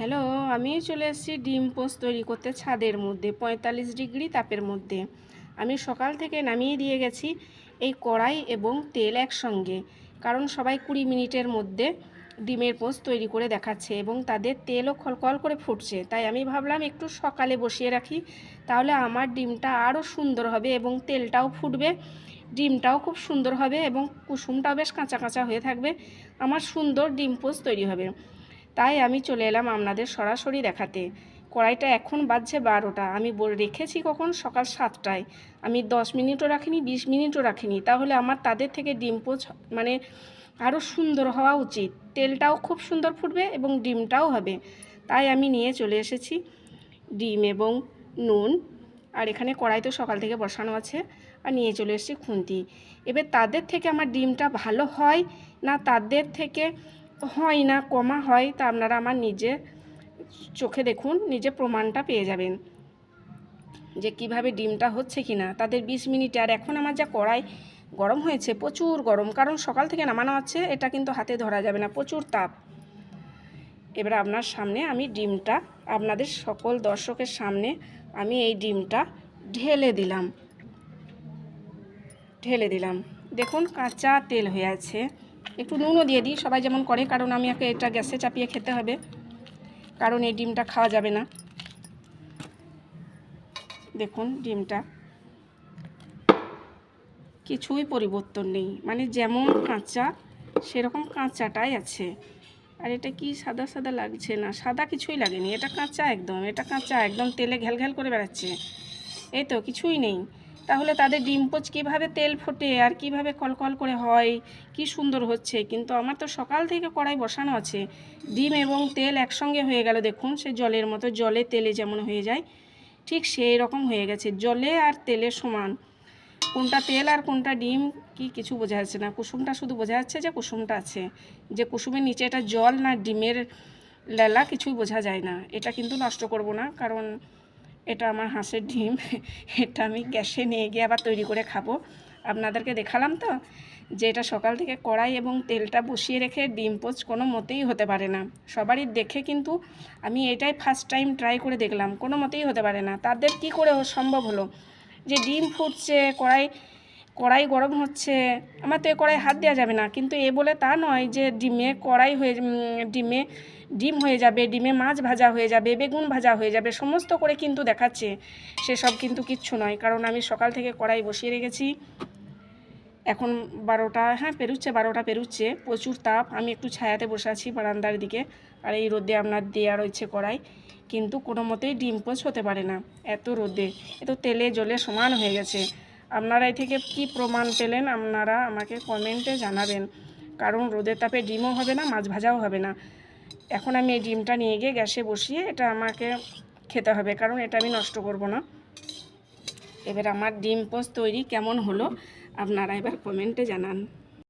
Hello আমি চলে এসেছি ডিম পোস্ট তৈরি করতে ছাদের মধ্যে, পঁয়তাল্লিশ ডিগ্রি তাপের মধ্যে। আমি সকাল থেকে নামিয়ে দিয়ে গেছি এই কড়াই এবং তেল একসঙ্গে, কারণ সবাই কুড়ি মিনিটের মধ্যে ডিমের পোস্ট তৈরি করে দেখাচ্ছে এবং তাদের তেলও খলকল করে ফুটছে। তাই আমি ভাবলাম একটু সকালে বসিয়ে রাখি, তাহলে আমার ডিমটা আরও সুন্দর হবে এবং তেলটাও ফুটবে, ডিমটাও খুব সুন্দর হবে এবং কুসুমটাও বেশ কাঁচা কাঁচা হয়ে থাকবে। আমার সুন্দর ডিম পোস্ট তৈরি হবে। তাই আমি চলে এলাম আপনাদের সরাসরি দেখাতে। কড়াইটা এখন বাজছে বারোটা। আমি রেখেছি কখন? সকাল সাতটায়। আমি দশ মিনিটও রাখিনি, বিশ মিনিটও রাখিনি। তাহলে আমার তাদের থেকে ডিম পোচ মানে আরও সুন্দর হওয়া উচিত। তেলটাও খুব সুন্দর ফুটবে এবং ডিমটাও হবে। তাই আমি নিয়ে চলে এসেছি ডিম এবং নুন। আর এখানে কড়াই তো সকাল থেকে বসানো আছে। আর নিয়ে চলে এসেছি খুন্তি। এবার তাদের থেকে আমার ডিমটা ভালো হয় না তাদের থেকে হয় না, কমা হয়, তা আপনারা আমার নিজে চোখে দেখুন, নিজে প্রমাণটা পেয়ে যাবেন যে কীভাবে ডিমটা হচ্ছে কি না তাদের বিশ মিনিটে, আর এখন আমার যা কড়াই গরম হয়েছে, প্রচুর গরম, কারণ সকাল থেকে নামানো হচ্ছে এটা কিন্তু হাতে ধরা যাবে না, প্রচুর তাপ। এবার আপনার সামনে আমি ডিমটা, আপনাদের সকল দর্শকের সামনে আমি এই ডিমটা ঢেলে দিলাম ঢেলে দিলাম। দেখুন কাঁচা তেল হয়ে আছে। একটু নুনও দিয়ে দিই, সবাই যেমন করে, কারণ আমি একে এটা গ্যাসে চাপিয়ে খেতে হবে, কারণ এই ডিমটা খাওয়া যাবে না। দেখুন ডিমটা। কিছুই পরিবর্তন নেই মানে যেমন কাঁচা, সেরকম কাঁচাটাই আছে। আর এটা কি সাদা সাদা লাগছে না? সাদা কিছুই লাগেনি, এটা কাঁচা একদম, এটা কাঁচা, একদম তেলে ঘ্যাল ঘ্যাল করে বেড়াচ্ছে। এই তো কিছুই নেই। তাহলে তাদের ডিম পোচ কীভাবে তেল ফোটে আর কীভাবে কলকল করে হয়? কি সুন্দর হচ্ছে। কিন্তু আমার তো সকাল থেকে কড়াই বসানো আছে। ডিম এবং তেল একসঙ্গে হয়ে গেল দেখুন সে জলের মতো জলে তেলে যেমন হয়ে যায়, ঠিক সেই রকম হয়ে গেছে। জলে আর তেলে সমান। কোনটা তেল আর কোনটা ডিম কি কিছু বোঝা যাচ্ছে না। কুসুমটা শুধু বোঝা যাচ্ছে যে কুসুমটা আছে। যে কুসুমের নিচে এটা জল না ডিমের লেলা কিছুই বোঝা যায় না। এটা কিন্তু নষ্ট করব না, কারণ এটা আমার হাঁসের ডিম। এটা আমি গ্যাসে নিয়ে গিয়ে আবার তৈরি করে খাব। আপনাদেরকে দেখালাম তো যে এটা সকাল থেকে কড়াই এবং তেলটা বসিয়ে রেখে ডিম পোচ কোনো মতেই হতে পারে না। সবারই দেখে কিন্তু আমি এটাই ফার্স্ট টাইম ট্রাই করে দেখলাম, কোনো মতেই হতে পারে না। তাদের কি করে সম্ভব হলো? যে ডিম ফুটছে, কড়াই কড়াই গরম হচ্ছে। আমার তো এ কড়াই হাত দেওয়া যাবে না। কিন্তু এ বলে তা নয় যে ডিমে কড়াই হয়ে ডিমে ডিম হয়ে যাবে, ডিমে মাছ ভাজা হয়ে যাবে, বেগুন ভাজা হয়ে যাবে, সমস্ত করে কিন্তু দেখাচ্ছে। সেসব কিন্তু কিচ্ছু নয়। কারণ আমি সকাল থেকে কড়াই বসিয়ে রেখেছি। এখন বারোটা হ্যাঁ পেরুচ্ছে, বারোটা পেরুচ্ছে। প্রচুর তাপ। আমি একটু ছায়াতে বসে আছি বারান্দার দিকে। আর এই রোদে আপনার দেয়া রয়েছে কড়াই। কিন্তু কোনো মতেই ডিম পোচ হতে পারে না। এত রোদে। এত তেলে জলে সমান হয়ে গেছে। আপনারা এ থেকে কি প্রমাণ পেলেন আপনারা আমাকে কমেন্টে জানাবেন। কারণ রোদের তাপে ডিমও হবে না, মাছ ভাজাও হবে না। এখন আমি এই ডিমটা নিয়ে গিয়ে গ্যাসে বসিয়ে এটা আমাকে খেতে হবে, কারণ এটা আমি নষ্ট করব না। এবার আমার ডিম পোস্ট তৈরি কেমন হলো আপনারা এবার কমেন্টে জানান।